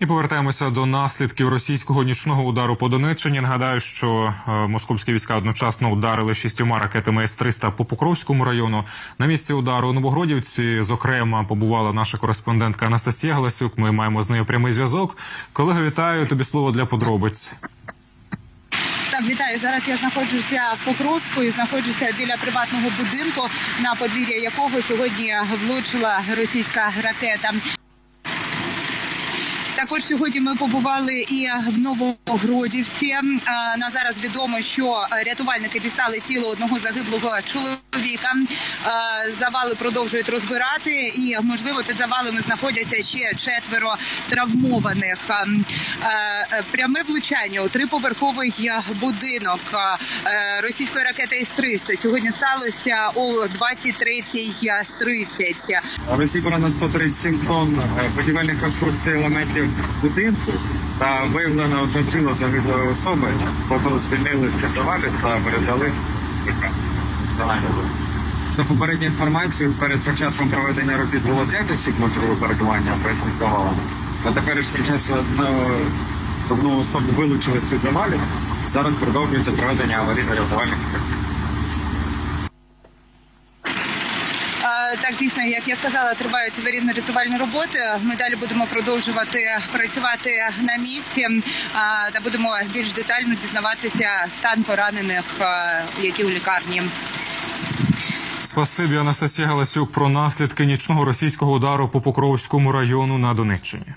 І повертаємося до наслідків російського нічного удару по Донеччині. Нагадаю, що е, московські війська одночасно ударили шістьома ракетами С-300 по Покровському району. На місці удару у Новогродівці, зокрема, побувала наша кореспондентка Анастасія Галасюк. Ми маємо з нею прямий зв'язок. Колеги, вітаю тобі слово для подробиць. Так, вітаю. Зараз я знаходжуся в Покровську і знаходжуся біля приватного будинку, на подвір'я якого сьогодні влучила російська ракета. Також сьогодні ми побували і в Новогродівці. На зараз відомо, що рятувальники дістали тіло одного загиблого чоловіка. Завали продовжують розбирати, і можливо під завалами знаходяться ще четверо травмованих. Е, Пряме влучання у триповерховий будинок е, російської ракети С-300 сьогодні сталося о 23.30. Розібрано 137 тонн е, будівельних конструкцій елементів будинку та виявлено одне тіло загиблої особи, кого звільнили з завалів та передали. За попередньою інформацією, перед початком проведення робіт було 5 осіб можливого перебування перед завалами. На теперішній час одну, одну особу вилучили з-під завалів. Зараз продовжується проведення аварійно-рятувальних робіт. Е, Так, дійсно, як я сказала, тривають аварійно-рятувальні роботи. Ми далі будемо продовжувати працювати на місці та будемо більш детально дізнаватися стан поранених, які у лікарні. Спасибі Анастасія Галасюк про наслідки нічного російського удару по Покровському району на Донеччині.